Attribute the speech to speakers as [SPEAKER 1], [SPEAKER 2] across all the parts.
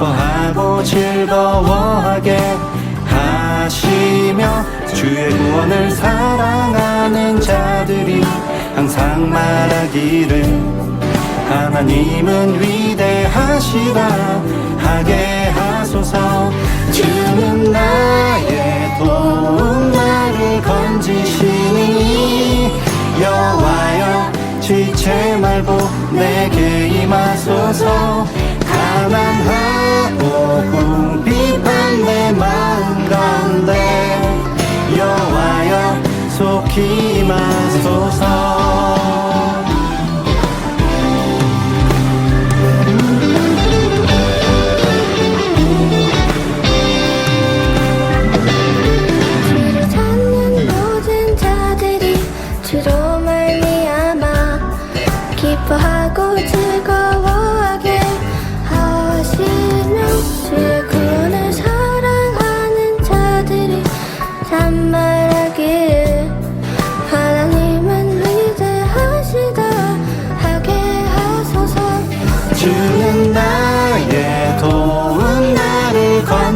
[SPEAKER 1] 기뻐하고 즐거워하게 하시며 주의 구원을 사랑하는 자들이 항상 말하기를 하나님은 위대하시다 하게 하소서 주는 나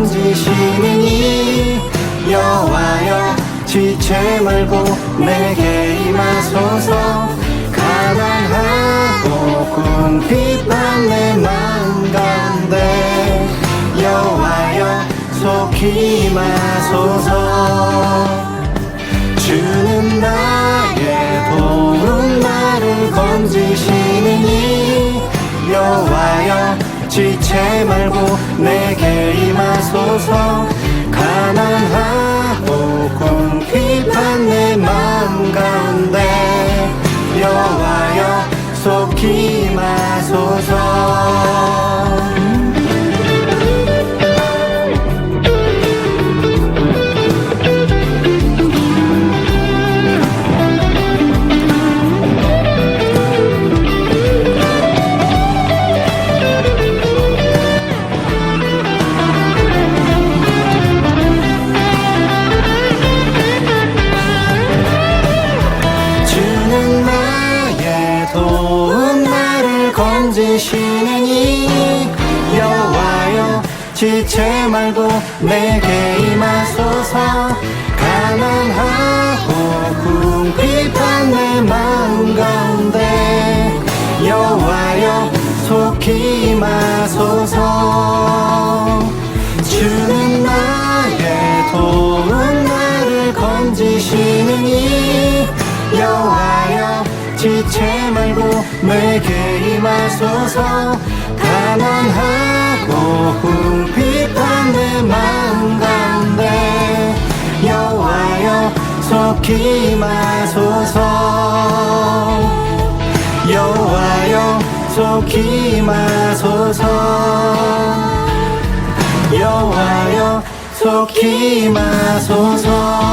[SPEAKER 1] 나를 건지시니 여호와여 지체 말고 내게 임하소서. 가난하고 궁핍한 내 마음 가운데 여호와여 속히 임하소서.
[SPEAKER 2] 주는
[SPEAKER 1] 나의 도움 나를 건지시니 여호와여 지체 말고 내게 임하소서 가난하고 궁핍한 내 마음 가운데 여호와여 속히 임하소서 나를 건지시니? 여호와여 지체 말고 내게 임하소서. 가난하고 궁핍한 내 마음 가운데 여호와여 속히 임하소서. 주는 나의 도움 나를 건지시니 여호와여 지체 말고 내게 임하소서. 가난하고 궁핍한 내 마음 가운데 여호와여 속히 임하소서. 여호와여 속히 임하소서. 여호와여 속히 임하소서